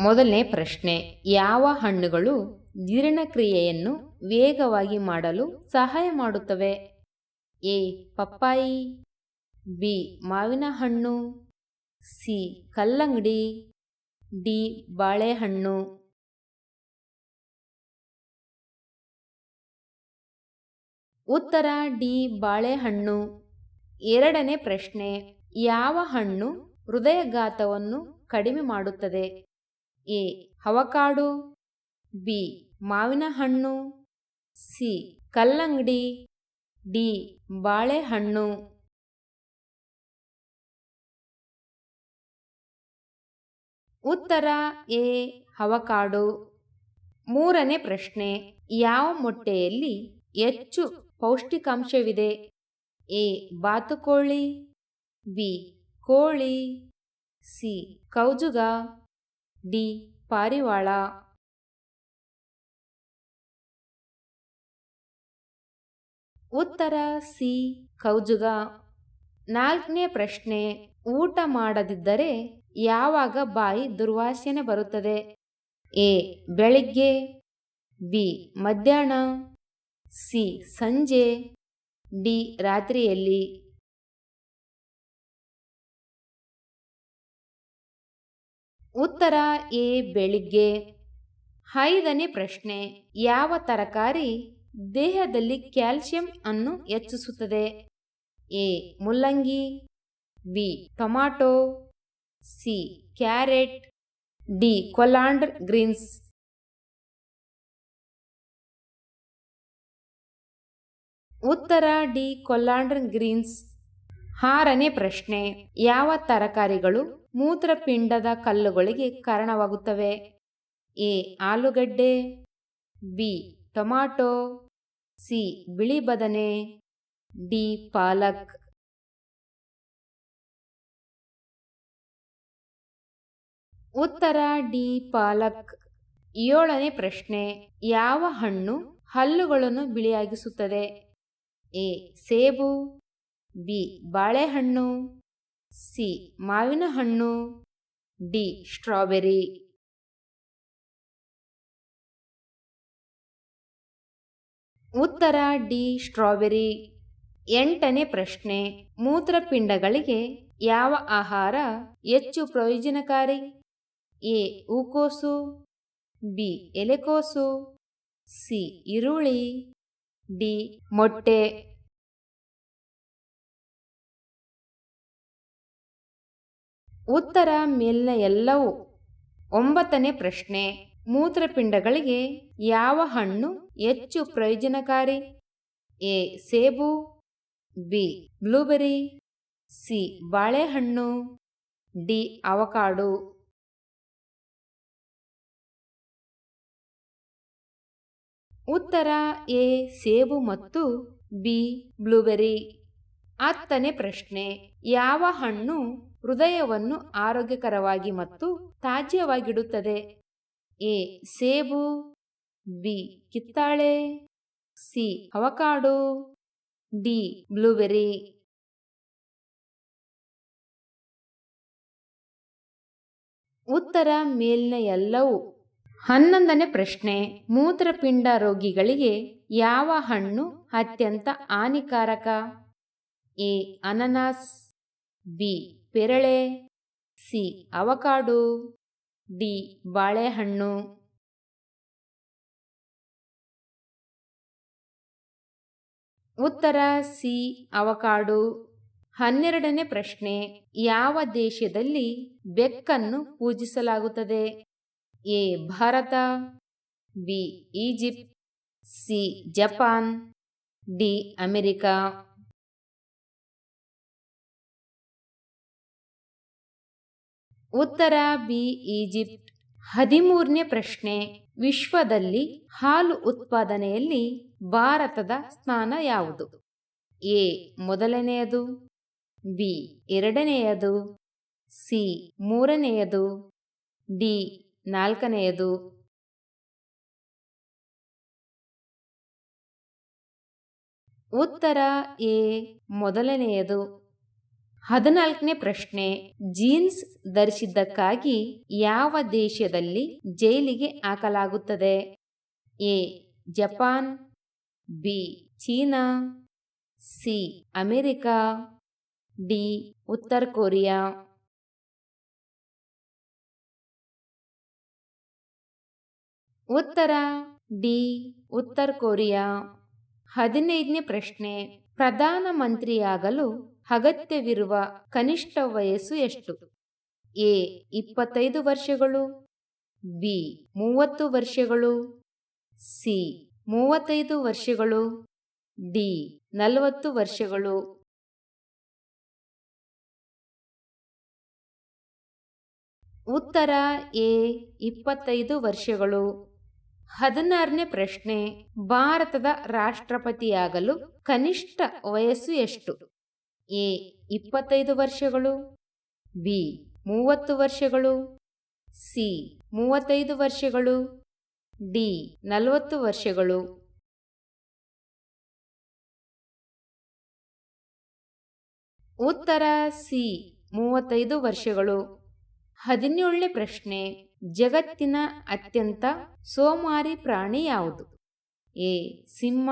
ಮೊದಲನೇ ಪ್ರಶ್ನೆ, ಯಾವ ಹಣ್ಣುಗಳು ಜೀರ್ಣಕ್ರಿಯೆಯನ್ನು ವೇಗವಾಗಿ ಮಾಡಲು ಸಹಾಯ ಮಾಡುತ್ತವೆ? ಎ, ಪಪ್ಪಾಯಿ, ಬಿ, ಮಾವಿನ ಹಣ್ಣು, ಸಿ, ಕಲ್ಲಂಗಡಿ, ಡಿ, ಬಾಳೆಹಣ್ಣು. ಉತ್ತರ, ಡಿ, ಬಾಳೆಹಣ್ಣು. ಎರಡನೇ ಪ್ರಶ್ನೆ, ಯಾವ ಹಣ್ಣು ಹೃದಯಘಾತವನ್ನು ಕಡಿಮೆ ಮಾಡುತ್ತದೆ? ಎ. ಹವಕಾಡು, ಬಿ. ಮಾವಿನ ಹಣ್ಣು ಸಿ. ಕಲ್ಲಂಗಡಿ, ಡಿ. ಬಾಳೆಹಣ್ಣು. ಉತ್ತರ ಎ. ಹವಕಾಡು. ಮೂರನೇ ಪ್ರಶ್ನೆ. ಯಾವ ಮೊಟ್ಟೆಯಲ್ಲಿ ಹೆಚ್ಚು ಪೌಷ್ಟಿಕಾಂಶವಿದೆ? ಎ. ಬಾತುಕೋಳಿ, ಬಿ. ಕೋಳಿ, ಸಿ. ಕೌಜುಗ. ಡಿ ಪಾರಿವಾಳ. ಉತ್ತರ ಸಿ ಕೌಜುಗ. ನಾಲ್ಕನೇ ಪ್ರಶ್ನೆ, ಊಟ ಮಾಡದಿದ್ದರೆ ಯಾವಾಗ ಬಾಯಿ ದುರ್ವಾಸನೆ ಬರುತ್ತದೆ? ಎ, ಬೆಳಿಗ್ಗೆ. ಬಿ, ಮಧ್ಯಾಹ್ನ. ಸಿ, ಸಂಜೆ. ಡಿ, ರಾತ್ರಿಯಲ್ಲಿ. ಉತ್ತರ ಎ ಬೆಳಿಗ್ಗೆ. ಐದನೇ ಪ್ರಶ್ನೆ, ಯಾವ ತರಕಾರಿ ದೇಹದಲ್ಲಿ ಕ್ಯಾಲ್ಸಿಯಂ ಅನ್ನು ಹೆಚ್ಚಿಸುತ್ತದೆ? ಎ, ಮುಲ್ಲಂಗಿ, B, tomato, C, carrot, D, colander greens. ಉತ್ತರ ಡಿ ಕೊಲ್ಲಾಂಡರ್ ಗ್ರೀನ್ಸ್. ಆರನೇ ಪ್ರಶ್ನೆ, ಯಾವ ತರಕಾರಿಗಳು ಮೂತ್ರಪಿಂಡದ ಕಲ್ಲುಗಳಿಗೆ ಕಾರಣವಾಗುತ್ತವೆ. ಎ. ಆಲೂಗಡ್ಡೆ, ಬಿ. Tomato, C. ಬಿಳಿ ಬದನೆ, ಡಿ. ಪಾಲಕ್. ಉತ್ತರ, ಡಿ. ಪಾಲಕ್. ಏಳನೇ ಪ್ರಶ್ನೆ. ಯಾವ ಹಣ್ಣು ಹಲ್ಲುಗಳನ್ನು ಬಿಳಿಯಾಗಿಸುತ್ತದೆ? ಎ. ಸೇಬು, ಬಿ. ಬಾಳೆಹಣ್ಣು ಸಿ. ಮಾವಿನ ಹಣ್ಣು ಡಿ. ಸ್ಟ್ರಾಬೆರಿ. ಉತ್ತರ, ಡಿ. ಸ್ಟ್ರಾಬೆರಿ. ಎಂಟನೇ ಪ್ರಶ್ನೆ. ಮೂತ್ರಪಿಂಡಗಳಿಗೆ ಯಾವ ಆಹಾರ ಹೆಚ್ಚು ಪ್ರಯೋಜನಕಾರಿ? ಎ. ಹೂಕೋಸು ಬಿ. ಎಲೆಕೋಸು. ಸಿ. ಈರುಳ್ಳಿ. ಡಿ. ಮೊಟ್ಟೆ. ಉತ್ತರ ಮೇಲಿನ ಎಲ್ಲವೂ. ಒಂಬತ್ತನೇ ಪ್ರಶ್ನೆ, ಮೂತ್ರಪಿಂಡಗಳಿಗೆ ಯಾವ ಹಣ್ಣು ಹೆಚ್ಚು ಪ್ರಯೋಜನಕಾರಿ? ಎ, ಸೇಬು, ಬಿ ಬ್ಲೂಬೆರಿ ಸಿ, ಬಾಳೆಹಣ್ಣು, ಡಿ, ಅವಕಾಡು. ಉತ್ತರ, ಎ, ಸೇಬು ಮತ್ತು ಬಿ ಬ್ಲೂಬೆರಿ ಹತ್ತನೇ ಪ್ರಶ್ನೆ, ಯಾವ ಹಣ್ಣು ಹೃದಯವನ್ನು ಆರೋಗ್ಯಕರವಾಗಿ ಮತ್ತು ತಾಜ್ಯವಾಗಿಡುತ್ತದೆ. ಎ. ಸೇಬು. ಬಿ. ಕಿತ್ತಾಳೆ. ಸಿ. ಅವಕಾಡು. ಡಿ. ಬ್ಲೂಬೆರಿ ಉತ್ತರ ಮೇಲಿನ ಎಲ್ಲವೂ. ಹನ್ನೊಂದನೇ ಪ್ರಶ್ನೆ. ಮೂತ್ರಪಿಂಡ ರೋಗಿಗಳಿಗೆ ಯಾವ ಹಣ್ಣು ಅತ್ಯಂತ ಹಾನಿಕಾರಕ? ಎ. ಅನನಾಸ್. ಬಿ. ಪೆರಳೆ ಸಿ, ಅವಕಾಡು, ಡಿ, ಬಾಳೆಹಣ್ಣು. ಉತ್ತರ, ಸಿ, ಅವಕಾಡು. ಹನ್ನೆರಡನೇ ಪ್ರಶ್ನೆ, ಯಾವ ದೇಶದಲ್ಲಿ ಬೆಕ್ಕನ್ನು ಪೂಜಿಸಲಾಗುತ್ತದೆ? A, Bharat, B, Egypt, C, Japan, D, America. ಉತ್ತರ ಬಿ, ಈಜಿಪ್ಟ್. ಹದಿಮೂರನೇ ಪ್ರಶ್ನೆ. ವಿಶ್ವದಲ್ಲಿ ಹಾಲು ಉತ್ಪಾದನೆಯಲ್ಲಿ ಭಾರತದ ಸ್ಥಾನ ಯಾವುದು? ಎ, ಮೊದಲನೆಯದು. ಬಿ, ಎರಡನೆಯದು. ಸಿ, ಮೂರನೆಯದು. ಡಿ, ನಾಲ್ಕನೆಯದು. ಉತ್ತರ ಎ, ಮೊದಲನೆಯದು. ಹದಿನಾಲ್ಕನೇ ಪ್ರಶ್ನೆ. ಜೀನ್ಸ್ ಧರಿಸಿದ್ದಕ್ಕಾಗಿ ಯಾವ ದೇಶದಲ್ಲಿ ಜೈಲಿಗೆ ಹಾಕಲಾಗುತ್ತದೆ? A. Japan. B. China. C. America. D. ಉತ್ತರ ಕೊರಿಯಾ. ಉತ್ತರ. ಡಿ. ಉತ್ತರ ಕೊರಿಯಾ. ಹದಿನೈದನೇ ಪ್ರಶ್ನೆ. ಪ್ರಧಾನಮಂತ್ರಿಯಾಗಲು ಅಗತ್ಯವಿರುವ ಕನಿಷ್ಠ ವಯಸ್ಸು ಎಷ್ಟು? ಎ, ಇಪ್ಪತ್ತೈದು ವರ್ಷಗಳು. ಬಿ, ಮೂವತ್ತು ವರ್ಷಗಳು. ಸಿ, ಮೂವತ್ತೈದು ವರ್ಷಗಳು. ಡಿ, ನಲವತ್ತು ವರ್ಷಗಳು. ಉತ್ತರ, ಎ, ಇಪ್ಪತ್ತೈದು ವರ್ಷಗಳು. ಹದಿನಾರನೇ ಪ್ರಶ್ನೆ, ಭಾರತದ ರಾಷ್ಟ್ರಪತಿಯಾಗಲು ಕನಿಷ್ಠ ವಯಸ್ಸು ಎಷ್ಟು? ಎ, ಇಪ್ಪತ್ತೈದು ವರ್ಷಗಳು, ಬಿ, ಮೂವತ್ತು ವರ್ಷಗಳು, ಸಿ, ಮೂವತ್ತೈದು ವರ್ಷಗಳು, ಡಿ, ನಲವತ್ತು ವರ್ಷಗಳು. ಉತ್ತರ ಸಿ, ಮೂವತ್ತೈದು ವರ್ಷಗಳು. ಹದಿನೇಳನೇ ಪ್ರಶ್ನೆ, ಜಗತ್ತಿನ ಅತ್ಯಂತ ಸೋಮಾರಿ ಪ್ರಾಣಿ ಯಾವುದು? ಎ, ಸಿಂಹ,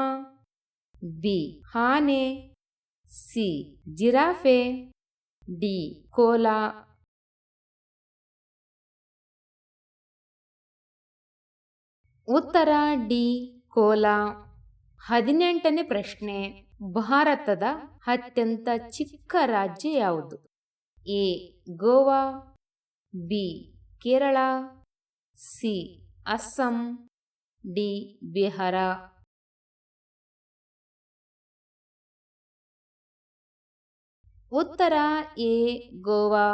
ಬಿ, ಆನೆ ಸಿ. ಜಿರಾಫೆ. ಡಿ. ಕೋಲಾ. ಉತ್ತರ, ಡಿ. ಕೋಲಾ. ಹದಿನೆಂಟನೇ ಪ್ರಶ್ನೆ. ಭಾರತದ ಅತ್ಯಂತ ಚಿಕ್ಕ ರಾಜ್ಯ ಯಾವುದು? A. Goa. B. Kerala. C. Assam. D. Bihar. ಉತ್ತರ ಎ, ಗೋವಾ.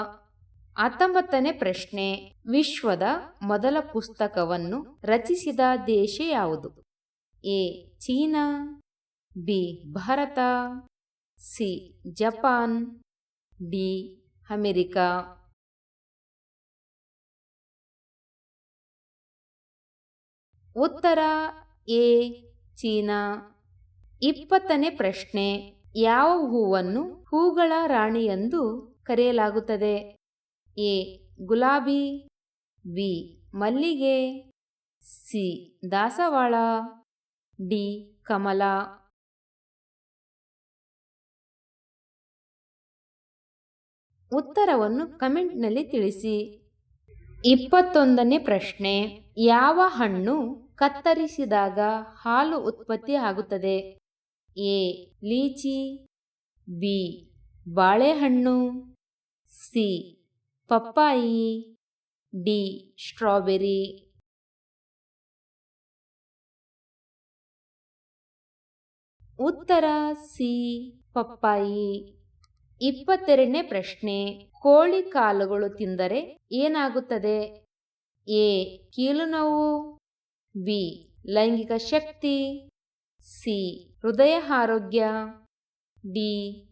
ಹತ್ತೊಂಬತ್ತನೇ ಪ್ರಶ್ನೆ. ವಿಶ್ವದ ಮೊದಲ ಪುಸ್ತಕವನ್ನು ರಚಿಸಿದ ದೇಶ ಯಾವುದು? A, China. B, Bharat. C, Japan. D, America. ಉತ್ತರ ಎ, ಚೀನಾ. ಇಪ್ಪತ್ತನೇ ಪ್ರಶ್ನೆ. ಯಾವ ಹೂವನ್ನು ಹೂಗಳ ರಾಣಿ ಎಂದು ಕರೆಯಲಾಗುತ್ತದೆ? ಎ. ಗುಲಾಬಿ, ಬಿ. ಮಲ್ಲಿಗೆ, ಸಿ. ದಾಸವಾಳ, ಡಿ. ಕಮಲ. ಉತ್ತರವನ್ನು ಕಮೆಂಟ್ನಲ್ಲಿ ತಿಳಿಸಿ. ಇಪ್ಪತ್ತೊಂದನೇ ಪ್ರಶ್ನೆ. ಯಾವ ಹಣ್ಣು ಕತ್ತರಿಸಿದಾಗ ಹಾಲು ಉತ್ಪತ್ತಿ ಆಗುತ್ತದೆ? ಎ, ಲೀಚಿ, ಬಿ, ಬಾಳೆಹಣ್ಣು, ಸಿ, ಪಪ್ಪಾಯಿ, ಡಿ, ಸ್ಟ್ರಾಬೆರಿ. ಉತ್ತರ, ಸಿ, ಪಪ್ಪಾಯಿ. ಇಪ್ಪತ್ತೆರಡನೇ ಪ್ರಶ್ನೆ, ಕೋಳಿ ಕಾಲುಗಳು ತಿಂದರೆ ಏನಾಗುತ್ತದೆ? ಎ ಕೀಲು ನೋವು ಬಿ, ಲೈಂಗಿಕ ಶಕ್ತಿ. ಸಿ. ಹೃದಯ ಆರೋಗ್ಯ ಡಿ.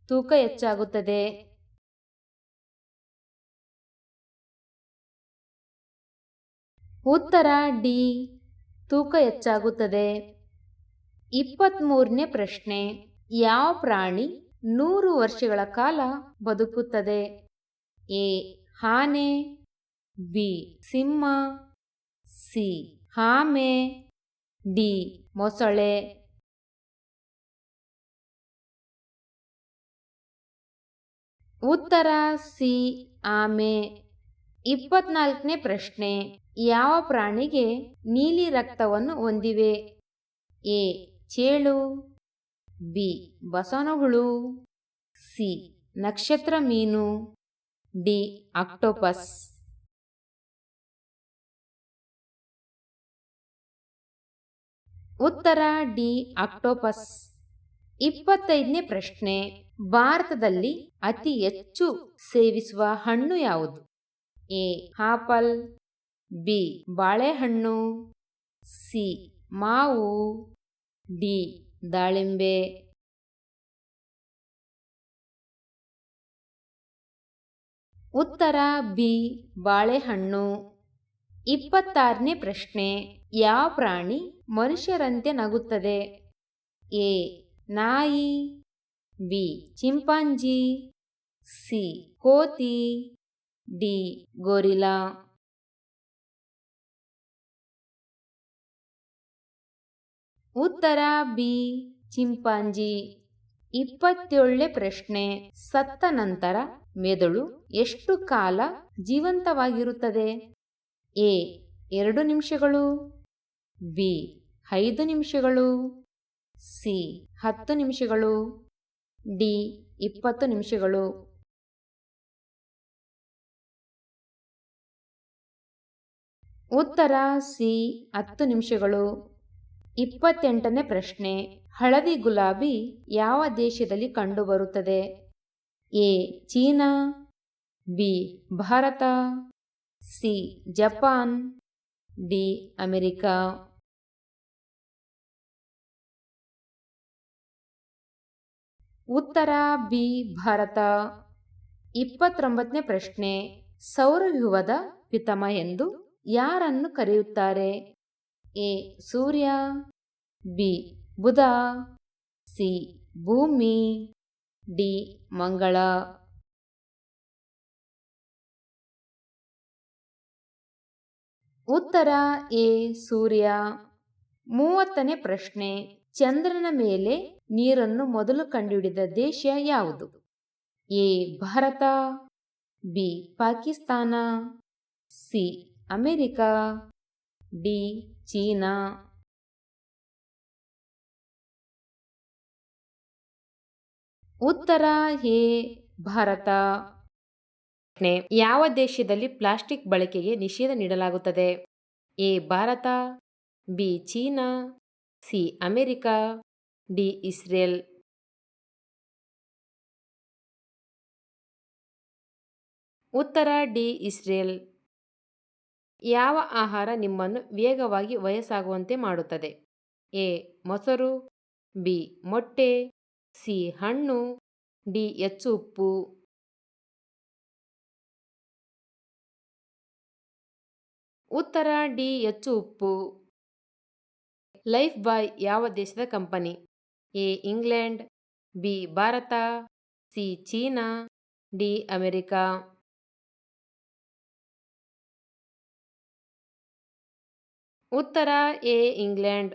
ತೂಕ ಹೆಚ್ಚಾಗುತ್ತದೆ. ಉತ್ತರ, ಡಿ. ತೂಕ ಹೆಚ್ಚಾಗುತ್ತದೆ. ಇಪ್ಪತ್ತ್ಮೂರನೇ ಪ್ರಶ್ನೆ. ಯಾವ ಪ್ರಾಣಿ ನೂರು ವರ್ಷಗಳ ಕಾಲ ಬದುಕುತ್ತದೆ? ಎ. ಆನೆ. ಬಿ. ಸಿಂಹ. ಸಿ. ಆಮೆ ಡಿ. ಮೊಸಳೆ. ಉತ್ತರ ಸಿ, ಆಮೆ. ಇಪ್ಪತ್ನಾಲ್ಕನೇ ಪ್ರಶ್ನೆ. ಯಾವ ಪ್ರಾಣಿಗೆ ನೀಲಿ ರಕ್ತವನ್ನು ಹೊಂದಿವೆ? ಎ, ಚೇಳು. ಬಿ, ಬಸವನಹುಳು. ಸಿ, ನಕ್ಷತ್ರ ಮೀನು. D, octopus. ಉತ್ತರ ಡಿ, ಆಕ್ಟೋಪಸ್. ಇಪ್ಪತ್ತೈದನೇ ಪ್ರಶ್ನೆ. ಭಾರತದಲ್ಲಿ ಅತಿ ಹೆಚ್ಚು ಸೇವಿಸುವ ಹಣ್ಣು ಯಾವುದು? ಎ, ಆಪಲ್, ಬಿ, ಬಾಳೆಹಣ್ಣು, ಸಿ, ಮಾವು, ಡಿ, ದಾಳಿಂಬೆ. ಉತ್ತರ, ಬಿ, ಬಾಳೆಹಣ್ಣು. ಇಪ್ಪತ್ತಾರನೇ ಪ್ರಶ್ನೆ, ಯಾವ ಪ್ರಾಣಿ ಮನುಷ್ಯರಂತೆ ನಗುತ್ತದೆ? ಎ, ನಾಯಿ. ಬಿ ಚಿಂಪಾಂಜಿ ಸಿ ಕೋತಿ ಡಿ ಗೊರಿಲಾ ಉತ್ತರ ಬಿ ಚಿಂಪಾಂಜಿ ಇಪ್ಪತ್ತೇಳನೇ ಪ್ರಶ್ನೆ. ಸತ್ತ ನಂತರ ಮೆದುಳು ಎಷ್ಟು ಕಾಲ ಜೀವಂತವಾಗಿರುತ್ತದೆ? ಎ. ಎರಡು ನಿಮಿಷಗಳು. ಬಿ. ಐದು ನಿಮಿಷಗಳು. ಸಿ. ಹತ್ತು ನಿಮಿಷಗಳು. ಡಿ, ಇಪ್ಪತ್ತು ನಿಮಿಷಗಳು. ಉತ್ತರ, ಸಿ, ಹತ್ತು ನಿಮಿಷಗಳು. ಇಪ್ಪತ್ತೆಂಟನೇ ಪ್ರಶ್ನೆ, ಹಳದಿ ಗುಲಾಬಿ ಯಾವ ದೇಶದಲ್ಲಿ ಕಂಡುಬರುತ್ತದೆ? A, China, B, Bharat, C, Japan, D, America. ಉತ್ತರ ಬಿ, ಭಾರತ. ಇಪ್ಪತ್ತೊಂಬತ್ತನೇ ಪ್ರಶ್ನೆ. ಸೌರವ್ಯೂಹದ ಪಿತಮ ಎಂದು ಯಾರನ್ನು ಕರೆಯುತ್ತಾರೆ? ಎ, ಸೂರ್ಯ, ಬಿ, ಬುಧ, ಸಿ, ಭೂಮಿ, ಡಿ, ಮಂಗಳ. ಉತ್ತರ ಎ, ಸೂರ್ಯ. ಮೂವತ್ತನೇ ಪ್ರಶ್ನೆ. ಚಂದ್ರನ ಮೇಲೆ ನೀರನ್ನು ಮೊದಲು ಕಂಡುಹಿಡಿದ ದೇಶ ಯಾವುದು? A. Bharat, B. Pakistan, C. America, D. China. ಉತ್ತರ, ಎ. ಭಾರತ. ಯಾವ ದೇಶದಲ್ಲಿ ಪ್ಲಾಸ್ಟಿಕ್ ಬಳಕೆಗೆ ನಿಷೇಧ ನೀಡಲಾಗುತ್ತದೆ? A. Bharat, B. China, C. America D Israel ಉತ್ತರ ಡಿ ಇಸ್ರೇಲ್ ಯಾವ ಆಹಾರ ನಿಮ್ಮನ್ನು ವೇಗವಾಗಿ ವಯಸ್ಸಾಗುವಂತೆ ಮಾಡುತ್ತದೆ? ಎ. ಮೊಸರು, ಬಿ. ಮೊಟ್ಟೆ, ಸಿ. ಹಣ್ಣು, ಡಿ. ಹೆಚ್ಚು ಉಪ್ಪು ಉತ್ತರ ಡಿ ಹೆಚ್ಚು ಉಪ್ಪು ಲೈಫ್ ಬಾಯ್ ಯಾವ ದೇಶದ company? A England, B Bharat, C China, D America. ಉತ್ತರ ಎ ಇಂಗ್ಲೆಂಡ್.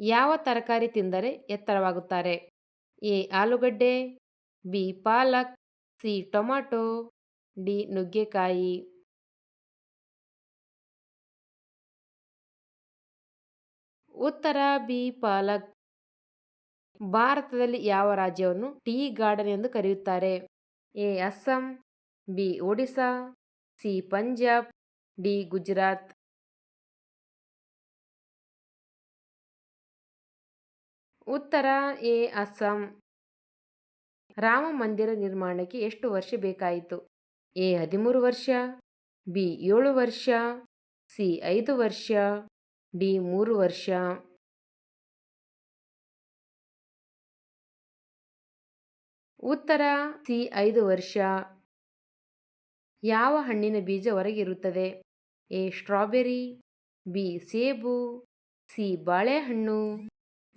ಯಾವ ತರಕಾರಿ ತಿಂದರೆ ಎತ್ತರವಾಗುತ್ತಾರೆ? ಎ ಆಲೂಗಡ್ಡೆ, ಬಿ ಪಾಲಕ್, ಸಿ ಟೊಮಾಟೊ, ಡಿ ನುಗ್ಗೆಕಾಯಿ. ಉತ್ತರ ಬಿ ಪಾಲಕ್. ಭಾರತದಲ್ಲಿ ಯಾವ ರಾಜ್ಯವನ್ನು ಟೀ ಗಾರ್ಡನ್ ಎಂದು ಕರೆಯುತ್ತಾರೆ? A. Assam, B. Odisha C. Punjab, D. Gujarat. ಉತ್ತರ, ಎ. ಅಸ್ಸಾಂ. ರಾಮ ಮಂದಿರ ನಿರ್ಮಾಣಕ್ಕೆ ಎಷ್ಟು ವರ್ಷ ಬೇಕಾಯಿತು? ಎ. ಹದಿಮೂರು ವರ್ಷ, ಬಿ. ಏಳು ವರ್ಷ, ಸಿ. ಐದು ವರ್ಷ, ಡಿ. ಮೂರು ವರ್ಷ. ಉತ್ತರ, ಸಿ, ಐದು ವರ್ಷ. ಯಾವ ಹಣ್ಣಿನ ಬೀಜ ಹೊರಗಿರುತ್ತದೆ? ಎ, ಸ್ಟ್ರಾಬೆರಿ, ಬಿ, ಸೇಬು, ಸಿ, ಬಾಳೆಹಣ್ಣು,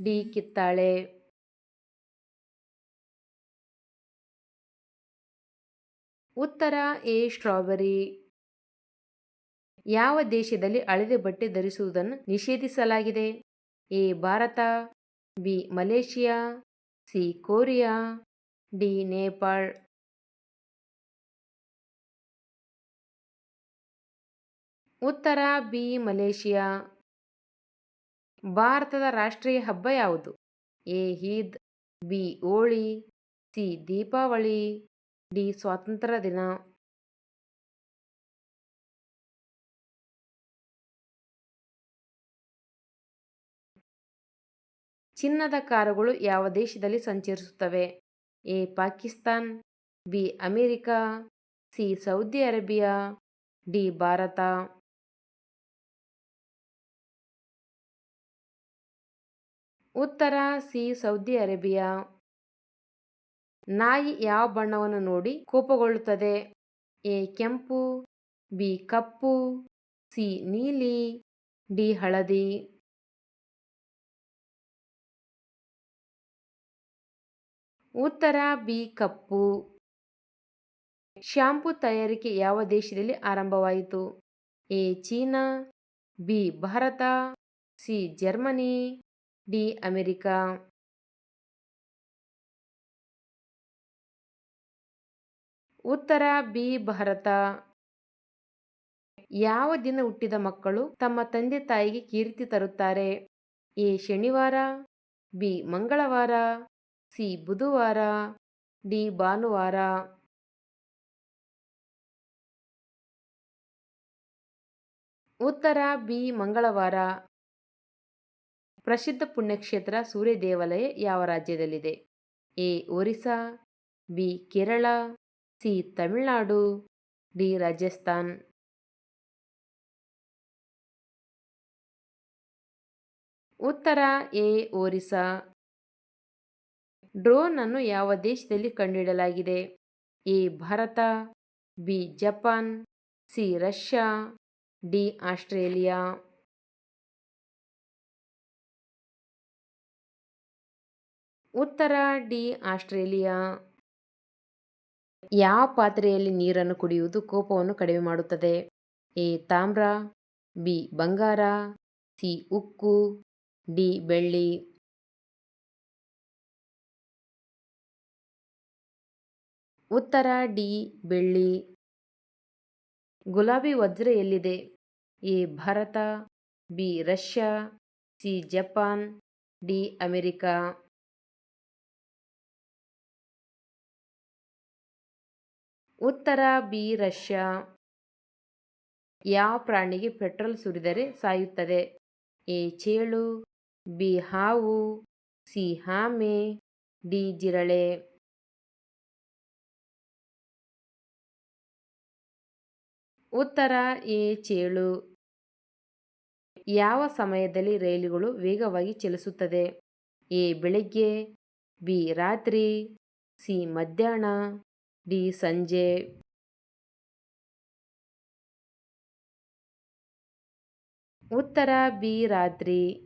ಡಿ, ಕಿತ್ತಾಳೆ. ಉತ್ತರ, ಎ, ಸ್ಟ್ರಾಬೆರಿ. ಯಾವ ದೇಶದಲ್ಲಿ ಹಳದಿ ಬಟ್ಟೆ ಧರಿಸುವುದನ್ನು ನಿಷೇಧಿಸಲಾಗಿದೆ? A, Bharat, B, Malaysia, C, Korea. D, Nepal ಉತ್ತರ ಬಿ, ಮಲೇಷಿಯಾ ಭಾರತದ ರಾಷ್ಟ್ರೀಯ ಹಬ್ಬ ಯಾವುದು? A, Eid, B Holi C, Deepavali, D, ಸ್ವಾತಂತ್ರ್ಯ ದಿನ. ಚಿನ್ನದ ಕಾರುಗಳು ಯಾವ ದೇಶದಲ್ಲಿ ಸಂಚರಿಸುತ್ತವೆ? A Pakistan, B America, C Saudi Arabia, D Bharat. ಉತ್ತರ, ಸಿ ಸೌದಿ ಅರೇಬಿಯಾ. ನಾಯಿ ಯಾವ ಬಣ್ಣವನ್ನು ನೋಡಿ ಕೋಪಗೊಳ್ಳುತ್ತದೆ? ಎ ಕೆಂಪು, ಬಿ ಕಪ್ಪು, ಸಿ ನೀಲಿ, ಡಿ ಹಳದಿ. ಉತ್ತರ ಬಿ ಕಪ್ಪು. ಶಾಂಪೂ ತಯಾರಿಕೆ ಯಾವ ದೇಶದಲ್ಲಿ ಆರಂಭವಾಯಿತು? A China, B Bharat, C Germany, D America. ಉತ್ತರ ಬಿ ಭಾರತ. ಯಾವ ದಿನ ಹುಟ್ಟಿದ ಮಕ್ಕಳು ತಮ್ಮ ತಂದೆ ತಾಯಿಗೆ ಕೀರ್ತಿ ತರುತ್ತಾರೆ? ಎ ಶನಿವಾರ, ಬಿ ಮಂಗಳವಾರ ಸಿ. ಬುಧವಾರ, ಡಿ. ಭಾನುವಾರ. ಉತ್ತರ, ಬಿ. ಮಂಗಳವಾರ. ಪ್ರಸಿದ್ಧ ಪುಣ್ಯಕ್ಷೇತ್ರ ಸೂರ್ಯ ದೇವಾಲಯ ಯಾವ ರಾಜ್ಯದಲ್ಲಿದೆ? A. Orissa, B. Kerala, C. Tamil Nadu, D. Rajasthan. ಉತ್ತರ, ಎ. ಒರಿಸ್ಸಾ. ಡ್ರೋನ್ ಅನ್ನು ಯಾವ ದೇಶದಲ್ಲಿ ಕಂಡುಹಿಡಲಾಗಿದೆ? A. Bharat, B. Japan, C. Russia, D. Australia. ಉತ್ತರ, ಡಿ. ಆಸ್ಟ್ರೇಲಿಯಾ. ಯಾವ ಪಾತ್ರೆಯಲ್ಲಿ ನೀರನ್ನು ಕುಡಿಯುವುದು ಕೋಪವನ್ನು ಕಡಿಮೆ ಮಾಡುತ್ತದೆ? ಎ. ತಾಮ್ರ, ಬಿ. ಬಂಗಾರ, ಸಿ. ಉಕ್ಕು, ಡಿ. ಬೆಳ್ಳಿ. ಉತ್ತರ ಡಿ, ಬೆಳ್ಳಿ. ಗುಲಾಬಿ ವಜ್ರ ಎಲ್ಲಿದೆ? A, Bharat, B, Russia, C, Japan, D, America. ಉತ್ತರ ಬಿ, ರಷ್ಯಾ. ಯಾವ ಪ್ರಾಣಿಗೆ ಪೆಟ್ರೋಲ್ ಸುರಿದರೆ ಸಾಯುತ್ತದೆ? ಎ, ಚೇಳು, ಬಿ, ಹಾವು, ಸಿ, ಹಾಮೆ, ಡಿ, ಜಿರಳೆ. ಉತ್ತರ ಎ ಚೇಳು. ಯಾವ ಸಮಯದಲ್ಲಿ ರೈಲುಗಳು ವೇಗವಾಗಿ ಚಲಿಸುತ್ತದೆ? ಎ ಬೆಳಗ್ಗೆ, ಬಿ ರಾತ್ರಿ, ಸಿ ಮಧ್ಯಾಹ್ನ, ಡಿ ಸಂಜೆ. ಉತ್ತರ ಬಿ ರಾತ್ರಿ.